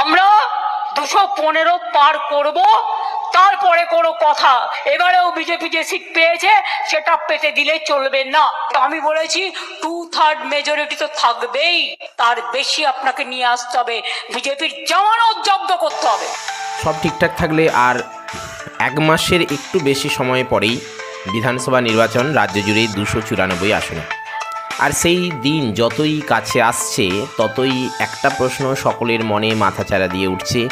আমরা দুশো পনেরো পার করব, তারপরে কোনো কথা। এবারেও বিজেপি যে সিট পেয়েছে, সেটা পেতে দিলে চলবে না। আমি বলেছি টু থার্ড মেজরিটি তো থাকবেই। তার বেশি আপনাকে নিয়ে আসতে হবে। বিজেপির জামানত জব্দ করতে হবে। সব ঠিকঠাক থাকলে আর এক মাসের একটু বেশি সময় পরেই বিধানসভা নির্বাচন রাজ্য জুড়ে দুশো চুরানব্বই আসনে। আর সেই দিন যতই কাছে আসছে, ততই একটা প্রশ্ন সকলের মনে মাথাচাড়া দিয়ে উঠছে।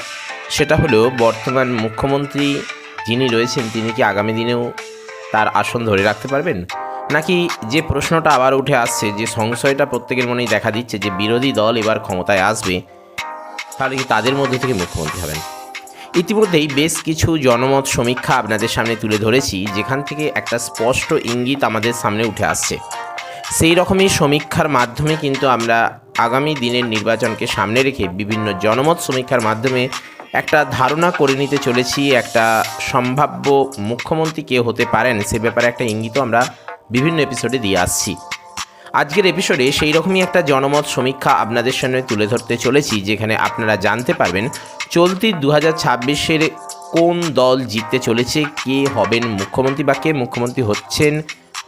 সেটা হলো, বর্তমান মুখ্যমন্ত্রী যিনি রয়েছেন, তিনি কি আগামী দিনেও তার আসন ধরে রাখতে পারবেন? নাকি যে প্রশ্নটা আবার উঠে আসছে, যে সংশয়টা প্রত্যেকের মনেই দেখা দিচ্ছে, যে বিরোধী দল এবার ক্ষমতায় আসবে, তাহলে কি তাদের মধ্যে থেকে মুখ্যমন্ত্রী হবেন? ইতিমধ্যেই বেশ কিছু জনমত সমীক্ষা আপনাদের সামনে তুলে ধরেছি, যেখান থেকে একটা স্পষ্ট ইঙ্গিত আমাদের সামনে উঠে আসছে। সেই রকমই সমীক্ষার মাধ্যমে কিন্তু আমরা আগামী দিনের নির্বাচনকে সামনে রেখে বিভিন্ন জনমত সমীক্ষার মাধ্যমে একটা ধারণা করে নিতে চলেছি, একটা সম্ভাব্য মুখ্যমন্ত্রী কে হতে পারেন সে ব্যাপারে একটা ইঙ্গিতও আমরা বিভিন্ন এপিসোডে দিয়ে আসছি। আজকের এপিসোডে সেই রকমই একটা জনমত সমীক্ষা আপনাদের সামনে তুলে ধরতে চলেছি, যেখানে আপনারা জানতে পারবেন চলতি দু হাজার কোন দল জিততে চলেছে, কে হবেন মুখ্যমন্ত্রী বা কে মুখ্যমন্ত্রী হচ্ছেন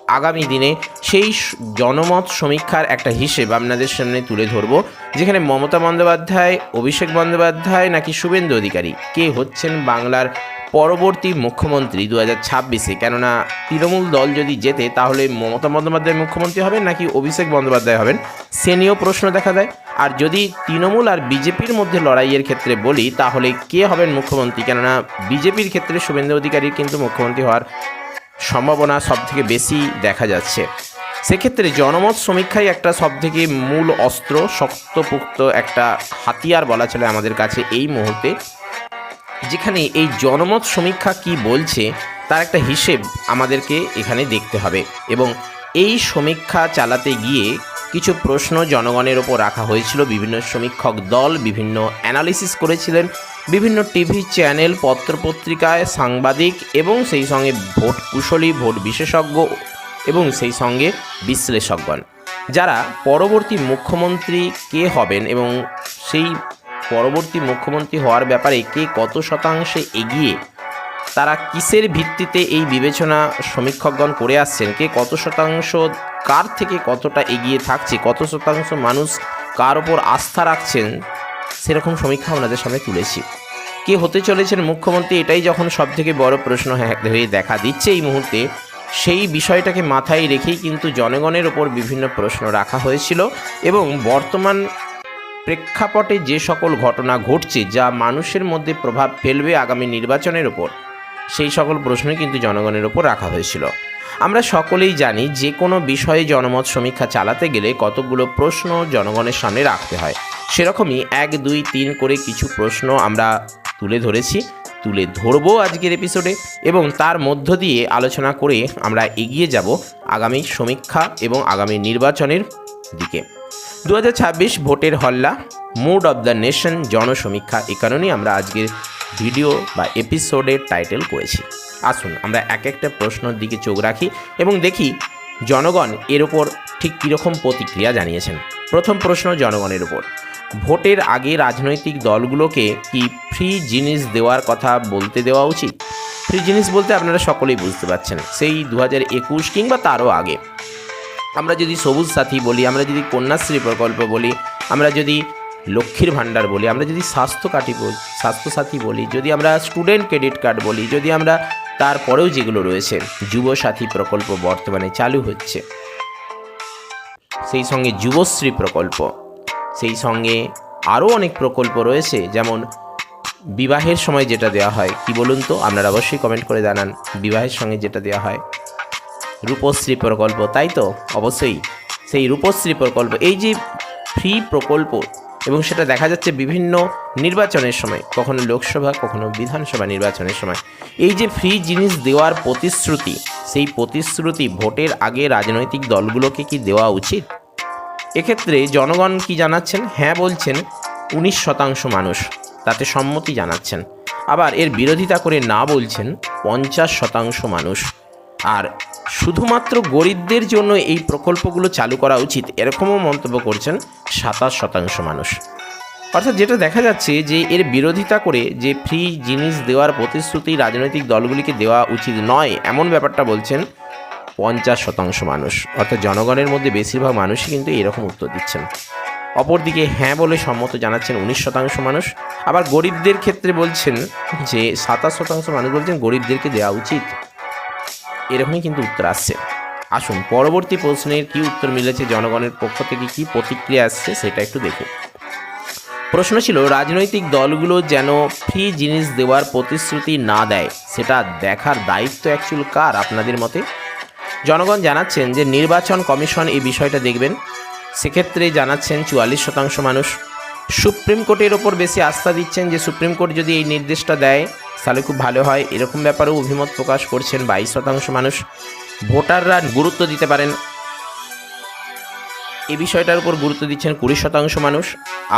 আগামী দিনে সেই জনমত সমীক্ষার একটা হিসেব আপনাদের সামনে তুলে ধরবো, যেখানে মমতা বন্দ্যোপাধ্যায়, অভিষেক বন্দ্যোপাধ্যায় নাকি শুভেন্দু অধিকারী? কে হচ্ছেন বাংলার পরবর্তী মুখ্যমন্ত্রী দু হাজার ছাব্বিশে? কেননা তৃণমূল দল যদি জেতে, তাহলে মমতা বন্দ্যোপাধ্যায় মুখ্যমন্ত্রী হবেন নাকি অভিষেক বন্দ্যোপাধ্যায় হবেন? সে নিয়েও প্রশ্ন দেখা দেয়। আর যদি তৃণমূল আর বিজেপির মধ্যে লড়াইয়ের ক্ষেত্রে বলি, তাহলে কে হবেন মুখ্যমন্ত্রী? কেননা বিজেপির ক্ষেত্রে শুভেন্দু অধিকারীর কিন্তু মুখ্যমন্ত্রী হওয়ার সম্ভাবনা সব থেকে বেশি দেখা যাচ্ছে। সেক্ষেত্রে জনমত সমীক্ষাই একটা সবথেকে মূল অস্ত্র, শক্তপুক্ত একটা হাতিয়ার বলা চলে আমাদের কাছে এই মুহূর্তে। যেখানে এই জনমত সমীক্ষা কি বলছে, তার একটা হিসেব আমাদেরকে এখানে দেখতে হবে এবং এই সমীক্ষা চালাতে গিয়ে কিছু প্রশ্ন জনগণের ওপর রাখা হয়েছিল। বিভিন্ন সমীক্ষক দল বিভিন্ন অ্যানালিসিস করেছিলেন। বিভিন্ন টিভি চ্যানেল পত্রপত্রিকায় সাংবাদিক এবং সেই সঙ্গে ভোট কুশলী, ভোট বিশেষজ্ঞ এবং সেই সঙ্গে বিশ্লেষকগণ। যারা পরবর্তী মুখ্যমন্ত্রী কে হবেন এবং সেই পরবর্তী মুখ্যমন্ত্রী হওয়ার ব্যাপারে কে কত শতাংশে এগিয়ে, তারা কিসের ভিত্তিতে এই বিবেচনা সমীক্ষকগণ করে আসছেন, কে কত শতাংশ, কার থেকে কতটা এগিয়ে থাকছে, কত শতাংশ মানুষ কার ওপর আস্থা রাখছেন সেরকম সমীক্ষা আপনাদের সামনে তুলেছি। কে হতে চলেছেন মুখ্যমন্ত্রী এটাই যখন সব থেকে বড় প্রশ্ন হয়ে দেখা দিচ্ছে এই মুহূর্তে, সেই বিষয়টাকে মাথায় রেখেই কিন্তু জনগণের ওপর বিভিন্ন প্রশ্ন রাখা হয়েছিল এবং বর্তমান প্রেক্ষাপটে যে সকল ঘটনা ঘটছে যা মানুষের মধ্যে প্রভাব ফেলবে আগামী নির্বাচনের ওপর, সেই সকল প্রশ্নই কিন্তু জনগণের ওপর রাখা হয়েছিল। আমরা সকলেই জানি যে কোনো বিষয়ে জনমত সমীক্ষা চালাতে গেলে কতগুলো প্রশ্ন জনগণের সামনে রাখতে হয়। সেরকমই এক, দুই, তিন করে কিছু প্রশ্ন আমরা তুলে ধরেছি, তুলে ধরবো আজকের এপিসোডে এবং তার মধ্য দিয়ে আলোচনা করে আমরা এগিয়ে যাব আগামী সমীক্ষা এবং আগামী নির্বাচনের দিকে। দু হাজার ছাব্বিশ ভোটের হল্লা, মুড অব দ্য নেশন জনসমীক্ষা এ কারণেই আমরা আজকের ভিডিও বা এপিসোডের টাইটেল করেছি। আসুন আমরা এক একটা প্রশ্নের দিকে চোখ রাখি এবং দেখি জনগণ এর ওপর ঠিক কীরকম প্রতিক্রিয়া জানিয়েছেন। প্রথম প্রশ্ন জনগণের ওপর ভোটের আগে রাজনৈতিক দলগুলোকে কি ফ্রি জিনিস দেওয়ার কথা বলতে দেওয়া উচিত? ফ্রি জিনিস বলতে আপনারা সকলেই বুঝতে পারছেন, সেই দু একুশ কিংবা তারও আগে। আমরা যদি সবুজ সাথী বলি, আমরা যদি কন্যাশ্রী প্রকল্প বলি, আমরা যদি লক্ষ্মীর ভাণ্ডার বলি, আমরা যদি স্বাস্থ্য কাটি বলি স্বাস্থ্যসাথী বলি, যদি আমরা স্টুডেন্ট ক্রেডিট কার্ড বলি, যদি আমরা তারপরেও যেগুলো রয়েছে যুবসাথী প্রকল্প বর্তমানে চালু হচ্ছে, সেই সঙ্গে যুবশ্রী প্রকল্প সেই সঙ্গে আরও অনেক প্রকল্প রয়েছে, যেমন বিবাহের সময় যেটা দেওয়া হয়, কি বলুন তো? আপনারা অবশ্যই কমেন্ট করে জানান, বিবাহের সঙ্গে যেটা দেওয়া হয়। রূপশ্রী প্রকল্প, তাই তো? অবশ্যই। সেই রূপশ্রী প্রকল্প, এই যে ফ্রি প্রকল্প, এবং সেটা দেখা যাচ্ছে বিভিন্ন নির্বাচনের সময়, কখনো লোকসভা, কখনো বিধানসভা নির্বাচনের সময়, এই যে ফ্রি জিনিস দেওয়ার প্রতিশ্রুতি, সেই প্রতিশ্রুতি ভোটের আগে রাজনৈতিক দলগুলোকে কি দেওয়া উচিত? এক্ষেত্রে জনগণ কি জানাচ্ছেন? হ্যাঁ বলছেন, উনিশ শতাংশ মানুষ। তাতে সম্মতি জানাচ্ছেন। আবার এর বিরোধিতা করে না বলছেন, পঞ্চাশ শতাংশ মানুষ। আর শুধুমাত্র গরিবদের জন্য এই প্রকল্পগুলো চালু করা উচিত, এরকমও মন্তব্য করছেন সাতাশ শতাংশ মানুষ। অর্থাৎ যেটা দেখা যাচ্ছে যে এর বিরোধিতা করে যে ফ্রি জিনিস দেওয়ার প্রতিশ্রুতি রাজনৈতিক দলগুলিকে দেওয়া উচিত নয়, এমন ব্যাপারটা বলছেন পঞ্চাশ শতাংশ মানুষ। অর্থাৎ জনগণের মধ্যে বেশিরভাগ মানুষই কিন্তু এরকম উত্তর দিচ্ছেন। অপরদিকে হ্যাঁ বলে সম্মত জানাচ্ছেন উনিশ শতাংশ মানুষ। আবার গরিবদের ক্ষেত্রে বলছেন যে সাতাশ শতাংশ মানুষ বলছেন গরিবদেরকে দেওয়া উচিত। এরকমই কিন্তু উত্তর আসছে। আসুন, পরবর্তী প্রশ্নের কি উত্তর মিলেছে জনগণের পক্ষ থেকে? কি প্রতিক্রিয়া আসছে সেটা একটু দেখুন প্রশ্ন ছিল, রাজনৈতিক দলগুলো যেন ফ্রি জিনিস দেওয়ার প্রতিশ্রুতি না দেয়, সেটা দেখার দায়িত্ব অ্যাকচুয়াল কার আপনাদের মতে? জনগণ জানাচ্ছেন যে নির্বাচন কমিশন এই বিষয়টা দেখবেন। সেক্ষেত্রে জানাচ্ছেন চুয়াল্লিশ শতাংশ মানুষ। সুপ্রিম কোর্টের ওপর বেশি আস্থা দিচ্ছেন যে সুপ্রিম কোর্ট যদি এই নির্দেশটা দেয়, তাহলে খুব ভালো হয়। এরকম ব্যাপারেও অভিমত প্রকাশ করছেন বাইশ শতাংশ মানুষ। ভোটাররা গুরুত্ব দিতে পারেন। এই বিষয়টার উপর গুরুত্ব দিচ্ছেন কুড়ি শতাংশ মানুষ।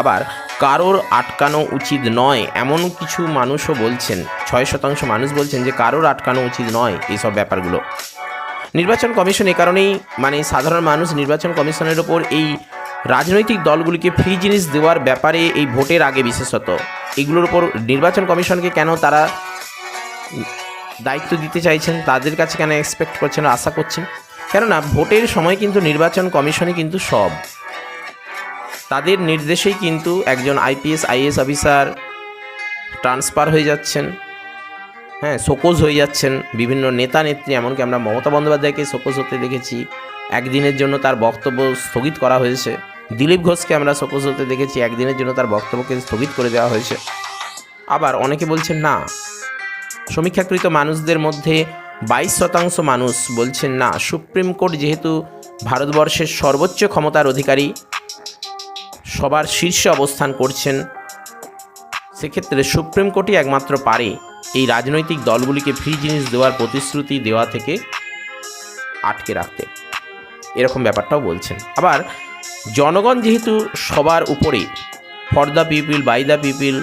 আবার কারোর আটকানো উচিত নয়, এমন কিছু মানুষও বলছেন। ছয় শতাংশ মানুষ বলছেন যে কারোর আটকানো উচিত নয় এইসব ব্যাপারগুলো। নির্বাচন কমিশন এ কারণেই মানে সাধারণ মানুষ নির্বাচন কমিশনের ওপর এই রাজনৈতিক দলগুলিকে ফ্রি জিনিস দেওয়ার ব্যাপারে এই ভোটের আগে বিশেষত। এগুলোর উপর নির্বাচন কমিশনকে কেন তারা দায়িত্ব দিতে চাইছেন, তাদের কাছে কেন এক্সপেক্ট করছেন আশা করছেন? কেননা ভোটের সময় কিন্তু নির্বাচন কমিশনই কিন্তু সব। তাদের নির্দেশেই কিন্তু একজন আইপিএস আইএস অফিসার ট্রান্সফার হয়ে যাচ্ছেন। হ্যাঁ শোকজ হয়ে যাচ্ছেন। বিভিন্ন নেতা, নেত্রী, এমনকি আমরা মমতা বন্দ্যোপাধ্যায়কে শোকজ হতে দেখেছি। একদিনের জন্য তার বক্তব্য স্থগিত করা হয়েছে। দিলীপ ঘোষকে আমরা শোকজ হতে দেখেছি। একদিনের জন্য তার বক্তব্যকে স্থগিত করে দেওয়া হয়েছে। আবার অনেকে বলছেন, না, সমীক্ষাকৃত মানুষদের মধ্যে বাইশ শতাংশ মানুষ বলছেন, না, সুপ্রিম কোর্ট যেহেতু ভারতবর্ষের সর্বোচ্চ ক্ষমতার অধিকারী, সবার শীর্ষে অবস্থান করছেন, সেক্ষেত্রে সুপ্রিম কোর্টই একমাত্র পারে। এই রাজনৈতিক দলগুলিকে ফ্রি জিনিস দেওয়ার প্রতিশ্রুতি দেওয়া থেকে আটকে রাখতে। এরকম ব্যাপারটাও বলছেন। আবার জনগণ যেহেতু সবার উপরে for the people by the people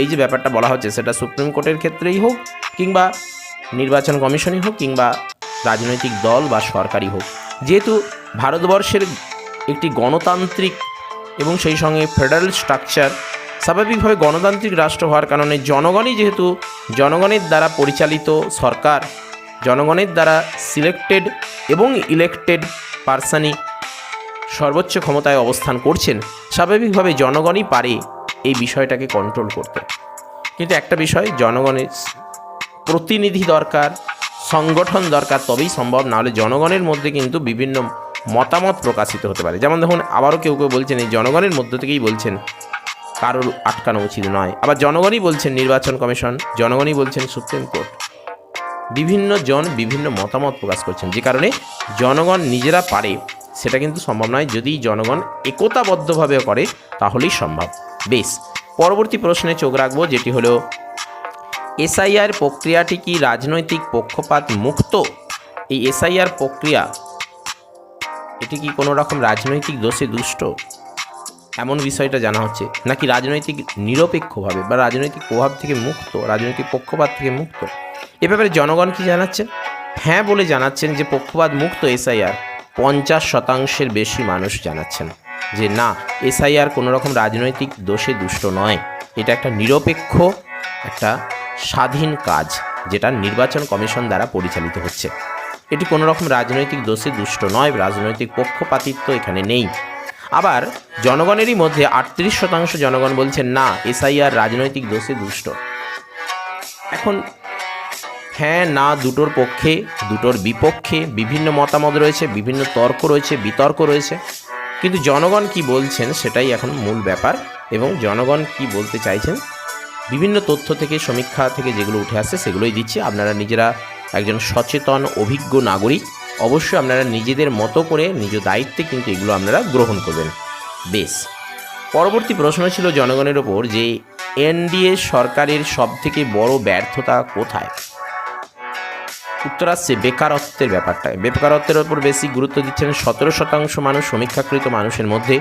এই যে ব্যাপারটা বলা হচ্ছে, সেটা সুপ্রিম কোর্টের ক্ষেত্রেই হোক কিংবা নির্বাচন কমিশনই হোক কিংবা রাজনৈতিক দল বা সরকারই হোক, যেহেতু ভারতবর্ষের একটি গণতান্ত্রিক এবং সেই সঙ্গে ফেডারেল স্ট্রাকচার স্বাভাবিকভাবে গণতান্ত্রিক রাষ্ট্র হওয়ার কারণে জনগণই যেহেতু জনগণের দ্বারা পরিচালিত সরকার, জনগণের দ্বারা সিলেক্টেড এবং ইলেক্টেড পার্সনই সর্বোচ্চ ক্ষমতায় অবস্থান করছেন, স্বাভাবিকভাবে জনগণই পারে এই বিষয়টাকে কন্ট্রোল করতে। কিন্তু একটা বিষয়, জনগণের প্রতিনিধি দরকার, সংগঠন দরকার, তবেই সম্ভব না হলে জনগণের মধ্যে কিন্তু বিভিন্ন মতামত প্রকাশিত হতে পারে। যেমন দেখুন আবারও কেউ কেউ বলছেন, এই জনগণের মধ্য থেকেই বলছেন কারোর আটকানো উচিত নয়। আবার জনগণই বলছেন নির্বাচন কমিশন, জনগণই বলছেন সুপ্রিম কোর্ট। বিভিন্ন জন বিভিন্ন মতামত প্রকাশ করছেন। যে কারণে জনগণ নিজেরা পারে, সেটা কিন্তু সম্ভব নয়। যদি জনগণ একতাবদ্ধভাবে করে, তাহলেই সম্ভব। বেশ, পরবর্তী প্রশ্নে চোখ রাখব, যেটি হলো, এসআইআর প্রক্রিয়াটি কি রাজনৈতিক পক্ষপাত মুক্ত? এই এসআইআর প্রক্রিয়া, এটি কি কোনো রকম রাজনৈতিক দোষে দুষ্ট? এমন বিষয়টা জানা হচ্ছে, নাকি রাজনৈতিক নিরপেক্ষভাবে বা রাজনৈতিক প্রভাব থেকে মুক্ত, রাজনৈতিক পক্ষপাত থেকে মুক্ত? এ ব্যাপারে জনগণ কি জানাচ্ছেন? হ্যাঁ বলে জানাচ্ছেন যে পক্ষপাত মুক্ত এসআইআর পঞ্চাশ শতাংশের বেশি মানুষ জানাচ্ছেন যে না, এসআইআর কোনো রকম রাজনৈতিক দোষে দুষ্ট নয়। এটা একটা নিরপেক্ষ, একটা স্বাধীন কাজ যেটা নির্বাচন কমিশন দ্বারা পরিচালিত হচ্ছে। এটি কোনো রকম রাজনৈতিক দোষে দুষ্ট নয়, রাজনৈতিক পক্ষপাতিত্ব এখানে নেই। আবার জনগণেরই মধ্যে আটত্রিশ শতাংশ জনগণ বলছেন, না, এসআইআর রাজনৈতিক দোষে দুষ্ট। এখন হ্যাঁ না, দুটোর পক্ষে, দুটোর বিপক্ষে বিভিন্ন মতামত রয়েছে, বিভিন্ন তর্ক রয়েছে, বিতর্ক রয়েছে। কিন্তু জনগণ কি বলছেন সেটাই এখন মূল ব্যাপার এবং জনগণ কি বলতে চাইছেন, বিভিন্ন তথ্য থেকে, সমীক্ষা থেকে যেগুলো উঠে আসছে সেগুলোই দিচ্ছে। আপনারা নিজেরা একজন সচেতন, অভিজ্ঞ নাগরিক অবশ্যই আপনারা নিজেদের মতো করে নিজ দায়িত্বে কিন্তু এগুলো আপনারা গ্রহণ করবেন। বেশ। পরবর্তী প্রশ্ন ছিল জনগণের ওপর যে, এনডিএ সরকারের সবথেকে বড় ব্যর্থতা কোথায়? উত্তর আসছে বেকারত্বের ব্যাপারটায়। বেকারত্বের ওপর বেশি গুরুত্ব দিচ্ছেন সতেরো শতাংশ মানুষ সমীক্ষাকৃত মানুষের মধ্যে।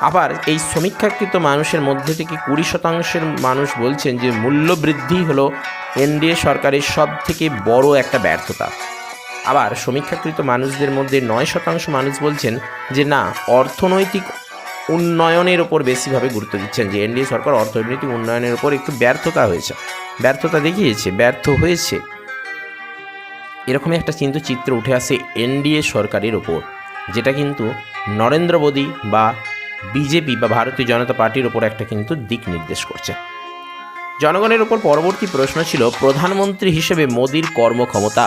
আবার এই সমীক্ষাকৃত মানুষের মধ্যে থেকে কুড়ি শতাংশের মানুষ বলছেন যে, মূল্যবৃদ্ধি হলো এনডিএ সরকারের সব থেকে বড় একটা ব্যর্থতা। আবার সমীক্ষাকৃত মানুষদের মধ্যে নয় শতাংশ মানুষ বলছেন যে না, অর্থনৈতিক উন্নয়নের ওপর বেশিভাবে গুরুত্ব দিচ্ছেন, যে এনডিএ সরকার অর্থনৈতিক উন্নয়নের ওপর একটু ব্যর্থতা হয়েছে। ব্যর্থতা দেখিয়েছে, ব্যর্থ হয়েছে। এরকমই একটা কিন্তু চিত্র উঠে আসে এনডিএ সরকারের ওপর, যেটা কিন্তু নরেন্দ্র মোদী বা বিজেপি বা ভারতীয় জনতা পার্টির ওপর একটা কিন্তু দিক নির্দেশ করছে। জনগণের ওপর পরবর্তী প্রশ্ন ছিল, প্রধানমন্ত্রী হিসেবে মোদির কর্মক্ষমতা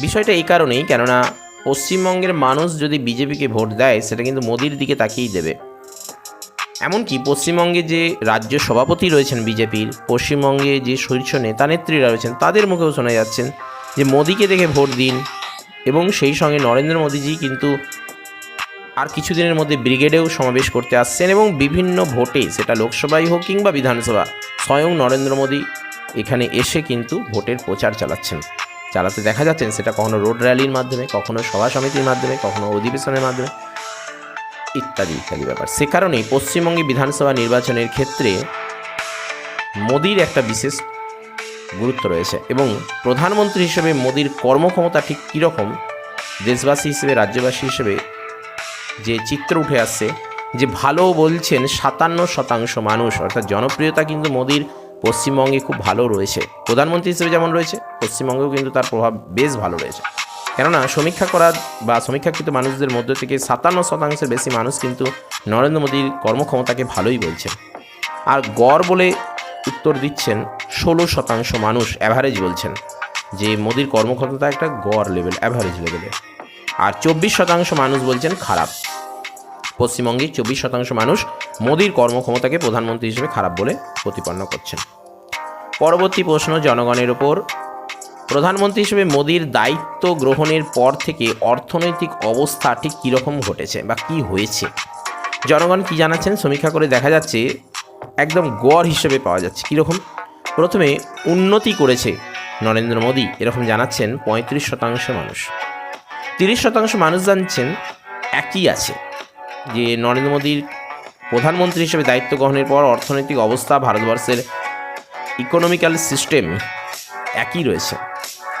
বিষয়টা এই কারণেই, কেননা পশ্চিমবঙ্গের মানুষ যদি বিজেপিকে ভোট দেয়, সেটা কিন্তু মোদির দিকে তাকিয়েই দেবে। এমনকি পশ্চিমবঙ্গে যে রাজ্য সভাপতি রয়েছেন বিজেপির, পশ্চিমবঙ্গে যে শীর্ষ নেতা নেত্রীরা রয়েছেন, তাদের মুখেও শোনা যাচ্ছেন যে মোদিকে দেখে ভোট দিন। এবং সেই সঙ্গে নরেন্দ্র মোদীজি কিন্তু আর কিছুদিনের মধ্যে ব্রিগেডেও সমাবেশ করতে আসছেন এবং বিভিন্ন ভোটে, সেটা লোকসভাই হোক কিংবা বিধানসভা, স্বয়ং নরেন্দ্র মোদী এখানে এসে কিন্তু ভোটের প্রচার চালাচ্ছেন। চালাতে দেখা যাচ্ছেন সেটা কখনো রোড র্যালির মাধ্যমে, কখনো সভা সমিতির মাধ্যমে, কখনো অধিবেশনের মাধ্যমে ইত্যাদি ইত্যাদি ব্যাপার। সে কারণেই পশ্চিমবঙ্গে বিধানসভা নির্বাচনের ক্ষেত্রে মোদির একটা বিশেষ গুরুত্ব রয়েছে এবং প্রধানমন্ত্রী হিসেবে মোদির কর্মক্ষমতা ঠিক কীরকম, দেশবাসী হিসেবে, রাজ্যবাসী হিসেবে যে চিত্র উঠে আসছে, যে ভালো বলছেন সাতান্ন শতাংশ মানুষ, অর্থাৎ জনপ্রিয়তা কিন্তু মোদির পশ্চিমবঙ্গে খুব ভালো রয়েছে। প্রধানমন্ত্রী হিসেবে যেমন রয়েছে, পশ্চিমবঙ্গেও কিন্তু তার প্রভাব বেশ ভালো রয়েছে। কেননা সমীক্ষা করা বা সমীক্ষাকৃত মানুষদের মধ্য থেকে সাতান্ন শতাংশের বেশি মানুষ কিন্তু নরেন্দ্র মোদীর কর্মক্ষমতাকে ভালোই বলছেন আর গড় বলে উত্তর দিচ্ছেন ষোলো শতাংশ মানুষ অ্যাভারেজ বলছেন, যে মোদির কর্মক্ষমতা একটা গড় লেভেল অ্যাভারেজ লেভেলে আর চব্বিশ শতাংশ মানুষ বলছেন খারাপ। পশ্চিমবঙ্গে চব্বিশ শতাংশ মানুষ মোদির কর্মক্ষমতাকে প্রধানমন্ত্রী হিসেবে খারাপ বলে প্রতিপন্ন করছেন। পরবর্তী প্রশ্ন জনগণের ওপর প্রধানমন্ত্রী হিসেবে মোদির দায়িত্ব গ্রহণের পর থেকে অর্থনৈতিক অবস্থা ঠিক কীরকম ঘটেছে বা কি হয়েছে? জনগণ কি জানাচ্ছেন? সমীক্ষা করে দেখা যাচ্ছে একদম গড় হিসেবে পাওয়া যাচ্ছে। কীরকম? প্রথমে, উন্নতি করেছে নরেন্দ্র মোদী, এরকম জানাচ্ছেন পঁয়ত্রিশ শতাংশ মানুষ। তিরিশ শতাংশ মানুষ জানছেন একই আছে। যে নরেন্দ্র মোদীর প্রধানমন্ত্রী হিসেবে দায়িত্ব গ্রহণের পর অর্থনৈতিক অবস্থা ভারতবর্ষের ইকোনমিক্যাল সিস্টেম একই রয়েছে।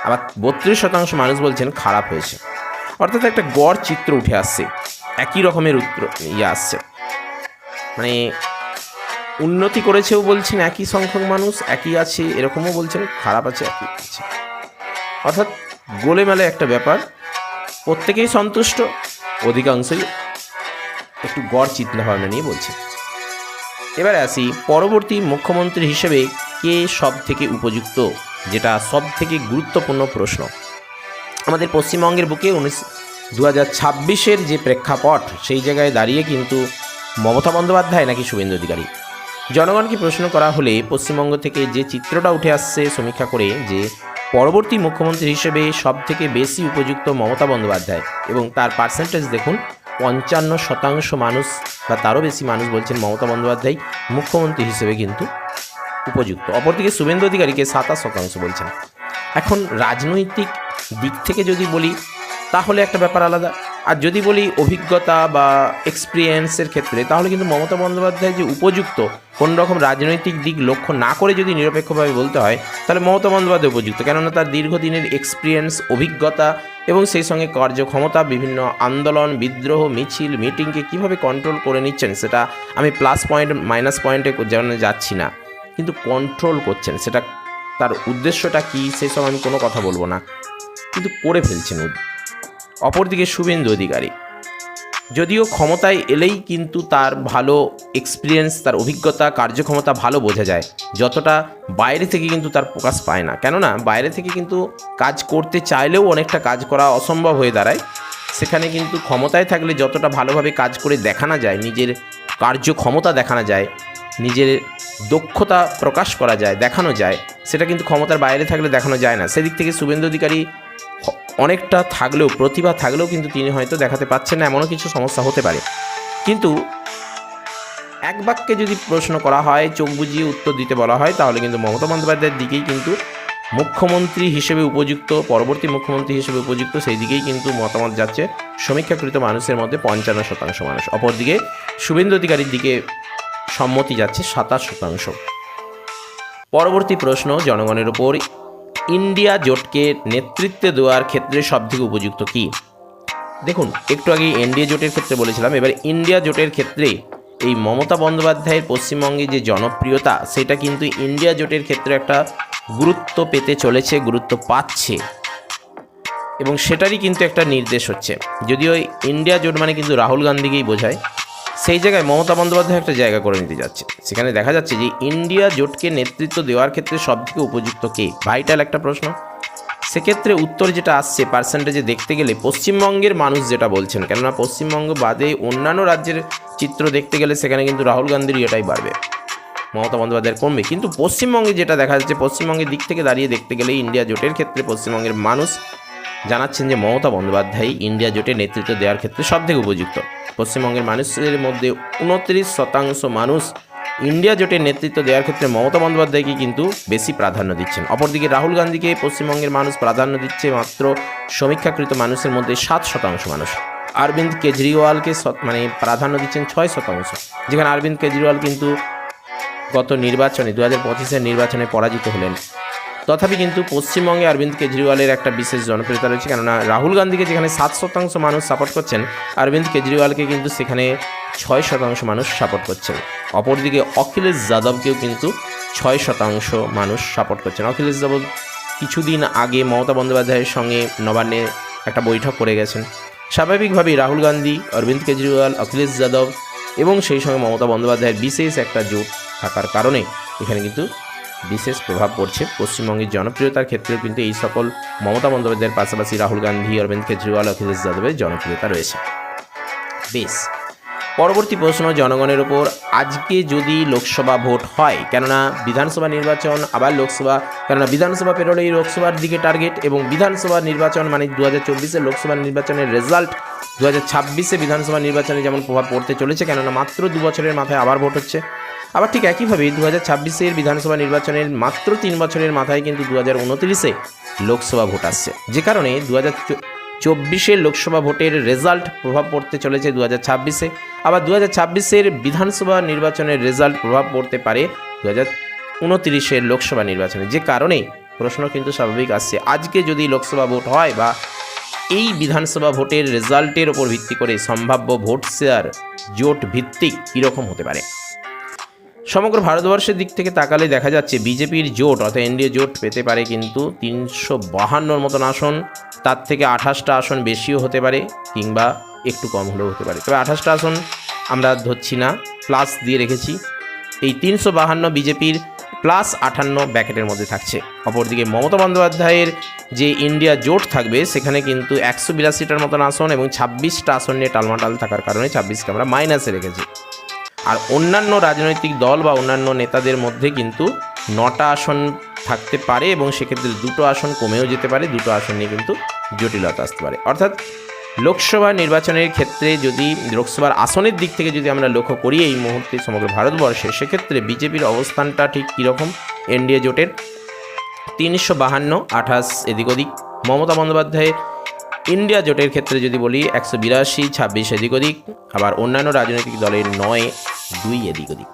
আবার বত্রিশ শতাংশ মানুষ বলছেন খারাপ হয়েছে। অর্থাৎ একটা গড় চিত্র উঠে আসছে। একই রকমের উত্তর ইয়ে আসছে। মানে উন্নতি করেছেও বলছেন একই সংখ্যক মানুষ, একই আছে, এরকমও বলছেন, খারাপ আছে, একই আছে। অর্থাৎ গোলেমেলে একটা ব্যাপার। প্রত্যেকেই সন্তুষ্ট, অধিকাংশই একটু গড় চিন্তাভাবনা নিয়ে বলছে। এবারে আসি পরবর্তী মুখ্যমন্ত্রী হিসেবে কে সব থেকে উপযুক্ত, যেটা সব থেকে গুরুত্বপূর্ণ প্রশ্ন। আমাদের পশ্চিমবঙ্গের বুকে উনিশ দু হাজার ছাব্বিশের যে প্রেক্ষাপট, সেই জায়গায় দাঁড়িয়ে কিন্তু মমতা বন্দ্যোপাধ্যায় নাকি শুভেন্দু অধিকারী? জনগণকে প্রশ্ন করা হলে পশ্চিমবঙ্গ থেকে যে চিত্রটা উঠে আসছে সমীক্ষা করে যে পরবর্তী মুখ্যমন্ত্রী হিসেবে সব থেকে বেশি উপযুক্ত মমতা বন্দ্যোপাধ্যায় এবং তার পার্সেন্টেজ দেখুন পঞ্চান্ন শতাংশ মানুষ বা তারও বেশি মানুষ বলছেন মমতা বন্দ্যোপাধ্যায়, মুখ্যমন্ত্রী হিসেবে কিন্তু উপযুক্ত। অপরদিকে শুভেন্দু অধিকারীকে সাতাশ শতাংশ বলছেন। এখন রাজনৈতিক দিক থেকে যদি বলি তাহলে একটা ব্যাপার আলাদা। আর যদি বলি অভিজ্ঞতা বা এক্সপিরিয়েন্সের ক্ষেত্রে, তাহলে কিন্তু মমতা বন্দ্যোপাধ্যায় যে উপযুক্ত কোনো রকম রাজনৈতিক দিক লক্ষ্য না করে যদি নিরপেক্ষভাবে বলতে হয়, তাহলে মমতা বন্দ্যোপাধ্যায় উপযুক্ত। কেননা তার দীর্ঘদিনের এক্সপিরিয়েন্স অভিজ্ঞতা এবং সেই সঙ্গে কার্যক্ষমতা, বিভিন্ন আন্দোলন, বিদ্রোহ, মিছিল মিটিংকে কীভাবে কন্ট্রোল করে নিচ্ছেন, সেটা আমি প্লাস পয়েন্ট মাইনাস পয়েন্টে যেমন যাচ্ছি না, কিন্তু কন্ট্রোল করছেন। সেটা, তার উদ্দেশ্যটা কী সেসব আমি কোনো কথা বলব না। কিন্তু করে ফেলছেন অপরদিকে শুভেন্দু অধিকারী। যদিও ক্ষমতায় এলেই কিন্তু তার ভালো এক্সপিরিয়েন্স তার অভিজ্ঞতা, কার্যক্ষমতা ভালো বোঝা যায়। যতটা বাইরে থেকে কিন্তু তার প্রকাশ পায় না। কেননা, বাইরে থেকে কিন্তু কাজ করতে চাইলেও অনেকটা কাজ করা অসম্ভব হয়ে দাঁড়ায়। সেখানে কিন্তু ক্ষমতায় থাকলে যতটা ভালোভাবে কাজ করে দেখানো যায়, নিজের কার্যক্ষমতা দেখানো যায়, নিজের দক্ষতা প্রকাশ করা যায়, দেখানো যায়, সেটা কিন্তু ক্ষমতার বাইরে থাকলে দেখানো যায় না। সেদিক থেকে শুভেন্দু অধিকারী অনেকটা থাকলেও, প্রতিভা থাকলেও কিন্তু তিনি হয়তো দেখাতে পাচ্ছেন না, এমনও কিছু সমস্যা হতে পারে। কিন্তু এক বাক্যে যদি প্রশ্ন করা হয়, চোখ বুজিয়ে উত্তর দিতে বলা হয়, তাহলে কিন্তু মমতা বন্দ্যোপাধ্যায়ের দিকেই কিন্তু মুখ্যমন্ত্রী হিসেবে উপযুক্ত, পরবর্তী মুখ্যমন্ত্রী হিসেবে উপযুক্ত, সেই দিকেই কিন্তু মতামত যাচ্ছে সমীক্ষাকৃত মানুষের মধ্যে পঞ্চান্ন শতাংশ মানুষ। অপরদিকে শুভেন্দু অধিকারীর দিকে সম্মতি যাচ্ছে সাতাশ শতাংশ। পরবর্তী প্রশ্ন জনগণের উপর ইন্ডিয়া জোটকে নেতৃত্বে দেওয়ার ক্ষেত্রে সবথেকে উপযুক্ত কি? দেখুন, একটু আগে এনডিএ জোটের ক্ষেত্রে বলেছিলাম, এবার ইন্ডিয়া জোটের ক্ষেত্রে এই মমতা বন্দ্যোপাধ্যায়ের পশ্চিমবঙ্গে যে জনপ্রিয়তা, সেটা কিন্তু ইন্ডিয়া জোটের ক্ষেত্রে একটা গুরুত্ব পেতে চলেছে, গুরুত্ব পাচ্ছে। এবং সেটারই কিন্তু একটা নির্দেশ হচ্ছে। যদিও ইন্ডিয়া জোট মানে কিন্তু রাহুল গান্ধীকেই বোঝায় সেই জায়গায় মমতা বন্দ্যোপাধ্যায় একটা জায়গা করে নিতে যাচ্ছে। সেখানে দেখা যাচ্ছে যে ইন্ডিয়া জোটকে নেতৃত্ব দেওয়ার ক্ষেত্রে সবথেকে উপযুক্ত কে? ভাইটাল একটা প্রশ্ন। সেক্ষেত্রে উত্তর যেটা আসছে পার্সেন্টেজে দেখতে গেলে পশ্চিমবঙ্গের মানুষ যেটা বলছেন, কেননা পশ্চিমবঙ্গ বাদে অন্যান্য রাজ্যের চিত্র দেখতে গেলে সেখানে কিন্তু রাহুল গান্ধীর এটাই বাড়বে। মমতা বন্দ্যোপাধ্যায়ের কমবে। কিন্তু পশ্চিমবঙ্গে যেটা দেখা যাচ্ছে, পশ্চিমবঙ্গের দিক থেকে দাঁড়িয়ে দেখতে গেলে ইন্ডিয়া জোটের ক্ষেত্রে পশ্চিমবঙ্গের মানুষ জানাচ্ছেন যে মমতা বন্দ্যোপাধ্যায় ইন্ডিয়া জোটে নেতৃত্ব দেওয়ার ক্ষেত্রে সবথেকে উপযুক্ত। পশ্চিমবঙ্গের মানুষের মধ্যে উনত্রিশ শতাংশ মানুষ ইন্ডিয়া জোটের নেতৃত্ব দেওয়ার ক্ষেত্রে মমতা বন্দ্যোপাধ্যায়কে কিন্তু বেশি প্রাধান্য দিচ্ছেন। অপরদিকে রাহুল গান্ধীকে পশ্চিমবঙ্গের মানুষ প্রাধান্য দিচ্ছে মাত্র সমীক্ষাকৃত মানুষের মধ্যে সাত শতাংশ মানুষ। অরবিন্দ কেজরিওয়ালকে মানে প্রাধান্য দিচ্ছেন ছয় শতাংশ। যেখানে অরবিন্দ কেজরিওয়াল কিন্তু গত নির্বাচনে দু হাজার পঁচিশের নির্বাচনে পরাজিত হলেন। তথাপি কিন্তু পশ্চিমবঙ্গে অরবিন্দ কেজরিওয়ালের একটা বিশেষ জনপ্রিয়তা রয়েছে। কেননা রাহুল গান্ধীকে যেখানে সাত শতাংশ মানুষ সাপোর্ট করছেন, অরবিন্দ কেজরিওয়ালকে কিন্তু সেখানে ছয় শতাংশ মানুষ সাপোর্ট করছেন। অপরদিকে অখিলেশ যাদবকেও কিন্তু ছয় শতাংশ মানুষ সাপোর্ট করছেন। অখিলেশ যাদব কিছুদিন আগে মমতা বন্দ্যোপাধ্যায়ের সঙ্গে নবান্নে একটা বৈঠক করে গেছেন। স্বাভাবিকভাবেই রাহুল গান্ধী, অরবিন্দ কেজরিওয়াল, অখিলেশ যাদব এবং সেই সঙ্গে মমতা বন্দ্যোপাধ্যায়ের বিশেষ একটা জোট থাকার কারণে এখানে কিন্তু বিশেষ প্রভাব পড়ছে পশ্চিমবঙ্গের জনপ্রিয়তার ক্ষেত্রেও কিন্তু এই সকল মমতা বন্দ্যোপাধ্যায়ের পাশাপাশি রাহুল গান্ধী, অরবিন্দ কেজরিওয়াল, অখিলেশ যাদবের জনপ্রিয়তা রয়েছে। বেশ, পরবর্তী প্রশ্ন জনগণের ওপর, আজকে যদি লোকসভা ভোট হয়, কেননা বিধানসভা নির্বাচন, আবার লোকসভা, কেননা বিধানসভা পেরোলেই লোকসভার দিকে টার্গেট এবং বিধানসভা নির্বাচন মানে দু হাজার লোকসভা নির্বাচনের রেজাল্ট দু হাজার ছাব্বিশে বিধানসভা নির্বাচনে যেমন প্রভাব পড়তে চলেছে, কেননা মাত্র দু বছরের মাথায় আবার ভোট হচ্ছে। আবার ঠিক একইভাবে দু হাজার ছাব্বিশের বিধানসভা নির্বাচনের মাত্র তিন বছরের মাথায় কিন্তু দু হাজার উনত্রিশে লোকসভা ভোট আসছে। যে কারণে দু হাজার চব্বিশের লোকসভা ভোটের রেজাল্ট প্রভাব পড়তে চলেছে দু হাজার ছাব্বিশে। আবার দু হাজার ছাব্বিশের বিধানসভা নির্বাচনের রেজাল্ট প্রভাব পড়তে পারে দু হাজার উনত্রিশের লোকসভা নির্বাচনে। যে কারণে প্রশ্ন কিন্তু স্বাভাবিক আসছে, আজকে যদি লোকসভা ভোট হয় বা এই বিধানসভা ভোটের রেজাল্টের ওপর ভিত্তি করে সম্ভাব্য ভোট শেয়ার জোট ভিত্তিক কীরকম হতে পারে? সমগ্র ভারতবর্ষের দিক থেকে তাকালে দেখা যাচ্ছে বিজেপির জোট, অর্থাৎ এনডিএ জোট পেতে পারে কিন্তু তিনশো বাহান্নর মতন আসন, তার থেকে আঠাশটা আসন বেশিও হতে পারে কিংবা একটু কম হলেও হতে পারে। তবে আঠাশটা আসন আমরা ধরছি না প্লাস দিয়ে রেখেছি। এই তিনশো বাহান্ন বিজেপির প্লাস আটান্ন ব্যাকেটের মধ্যে থাকছে। অপরদিকে মমতা বন্দ্যোপাধ্যায়ের যে ইন্ডিয়া জোট থাকবে, সেখানে কিন্তু একশো বিরাশিটার মতন আসন এবং ছাব্বিশটা আসন নিয়ে টালমাটাল থাকার কারণে ছাব্বিশকে আমরা মাইনাসে রেখেছি। আর অন্যান্য রাজনৈতিক দল বা অন্যান্য নেতাদের মধ্যে কিন্তু নটা আসন থাকতে পারে এবং সেক্ষেত্রে দুটো আসন কমেও যেতে পারে, দুটো আসন নিয়ে কিন্তু জটিলতা আসতে পারে। অর্থাৎ লোকসভা নির্বাচনের ক্ষেত্রে যদি, লোকসভার আসনের দিক থেকে যদি আমরা লক্ষ্য করি এই মুহূর্তে সমগ্র ভারতবর্ষে, সেক্ষেত্রে বিজেপির অবস্থানটা ঠিক কীরকম? এনডিএ জোটের তিনশো বাহান্ন, আঠাশ এদিক ওদিক। মমতা বন্দ্যোপাধ্যায়ের ইন্ডিয়া জোটের ক্ষেত্রে যদি বলি একশো বিরাশি, ছাব্বিশ এদিক ওদিক। আবার অন্যান্য রাজনৈতিক দলের নয়, দুই এদিক ওদিক।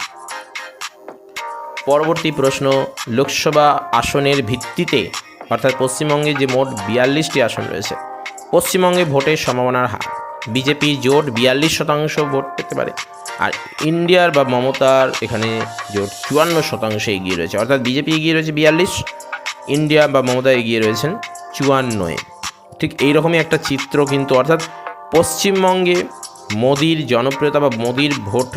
পরবর্তী প্রশ্ন, লোকসভা আসনের ভিত্তিতে, অর্থাৎ পশ্চিমবঙ্গে যে মোট বিয়াল্লিশটি আসন রয়েছে পশ্চিমবঙ্গে ভোটের সম্ভাবনার হার। বিজেপি জোট বিয়াল্লিশ শতাংশ ভোট পেতে পারে। আর ইন্ডিয়ার বা মমতার এখানে জোট চুয়ান্ন শতাংশ এগিয়ে রয়েছে। অর্থাৎ বিজেপি এগিয়ে রয়েছে বিয়াল্লিশ, ইন্ডিয়া বা মমতা এগিয়ে রয়েছেন চুয়ান্নয়ে। ঠিক এইরকমই একটা চিত্র কিন্তু অর্থাৎ পশ্চিমবঙ্গে মোদির জনপ্রিয়তা বা মোদির ভোট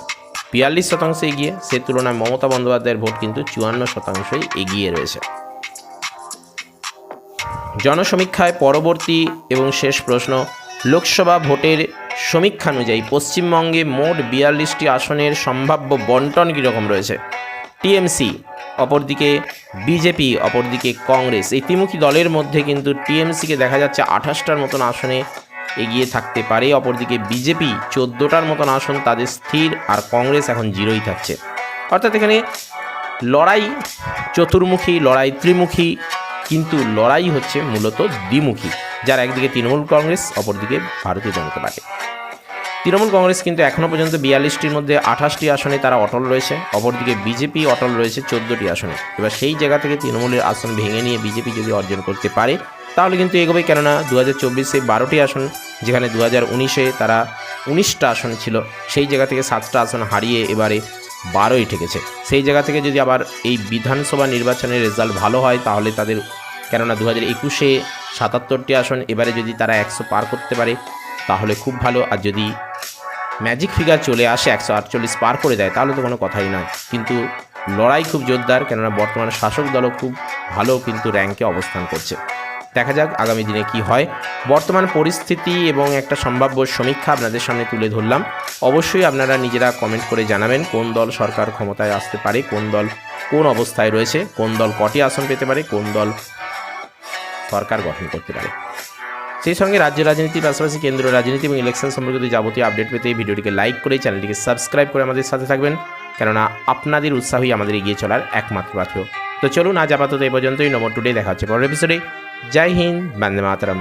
বিয়াল্লিশ শতাংশ এগিয়ে, সে তুলনায় মমতা বন্দ্যোপাধ্যায়ের ভোট কিন্তু চুয়ান্ন শতাংশই এগিয়ে রয়েছে। জনসমীক্ষায় পরবর্তী এবং শেষ প্রশ্ন, লোকসভা ভোটের সমীক্ষা অনুযায়ী পশ্চিমবঙ্গে মোট বিয়াল্লিশটি আসনের সম্ভাব্য বন্টন কীরকম রয়েছে? টিএমসি অপরদিকে, বিজেপি অপরদিকে, কংগ্রেস। এই ত্রিমুখী দলের মধ্যে কিন্তু টিএমসিকে দেখা যাচ্ছে আঠাশটার মতন আসনে এগিয়ে থাকতে পারে। অপরদিকে বিজেপি চোদ্দোটার মতন আসন তাদের স্থির আর কংগ্রেস এখন জিরোই থাকছে। অর্থাৎ এখানে লড়াই চতুর্মুখী, লড়াই ত্রিমুখী কিন্তু লড়াই হচ্ছে মূলত দ্বিমুখী, যার একদিকে তৃণমূল কংগ্রেস, অপরদিকে ভারতীয় জনতা পার্টি। তৃণমূল কংগ্রেস কিন্তু এখনও পর্যন্ত বিয়াল্লিশটির মধ্যে আঠাশটি আসনে তারা অটল রয়েছে, অপরদিকে বিজেপি অটল রয়েছে চোদ্দোটি আসনে। এবার সেই জায়গা থেকে তৃণমূলের আসন ভেঙে নিয়ে বিজেপি যদি অর্জন করতে পারে, তাহলে কিন্তু এগোবে কেননা দু হাজার চব্বিশে বারোটি আসন, যেখানে দু হাজার উনিশে তারা উনিশটা আসন ছিল, সেই জায়গা থেকে সাতটা আসন হারিয়ে এবারে বারোই ঠেকেছে। সেই জায়গা থেকে যদি আবার এই বিধানসভা নির্বাচনের রেজাল্ট ভালো হয়, তাহলে তাদের, কেননা দু হাজার একুশে সাতাত্তরটি আসন, এবারে যদি তারা একশো পার করতে পারে, তাহলে খুব ভালো। আর যদি ম্যাজিক ফিগার চলে আসে, একশো আটচল্লিশ পার করে দেয়, তাহলে তো কোনো কথাই নয়। কিন্তু লড়াই খুব জোরদার, কেননা বর্তমানে শাসক দলও খুব ভালো কিন্তু র্যাঙ্কে অবস্থান করছে। দেখা যাক আগামী দিনে কি হয়। বর্তমান পরিস্থিতি এবং একটা সম্ভাব্য সমীক্ষা আপনাদের সামনে তুলে ধরলাম। অবশ্যই আপনারা নিজেরা কমেন্ট করে জানাবেন কোন দল সরকার ক্ষমতায় আসতে পারে, কোন দল কোন অবস্থায় রয়েছে, কোন দল কটি আসন পেতে পারে, কোন দল সরকার গঠন করতে পারে। সেই সঙ্গে রাজ্য রাজনীতির পাশাপাশি কেন্দ্রীয় রাজনীতি এবং ইলেকশন সম্পর্কিত যাবতীয় আপডেট পেতে ভিডিওটিকে লাইক করে চ্যানেলটিকে সাবস্ক্রাইব করে আমাদের সাথে থাকবেন। কেননা আপনাদের উৎসাহই আমাদের এগিয়ে চলার একমাত্র পাত্র তো চলুন আজ আপাতত এই পর্যন্তই। নম্বর টুডে দেখা হচ্ছে পরের এপিসোডে জয় হিন্দ, বন্দে মাতরম।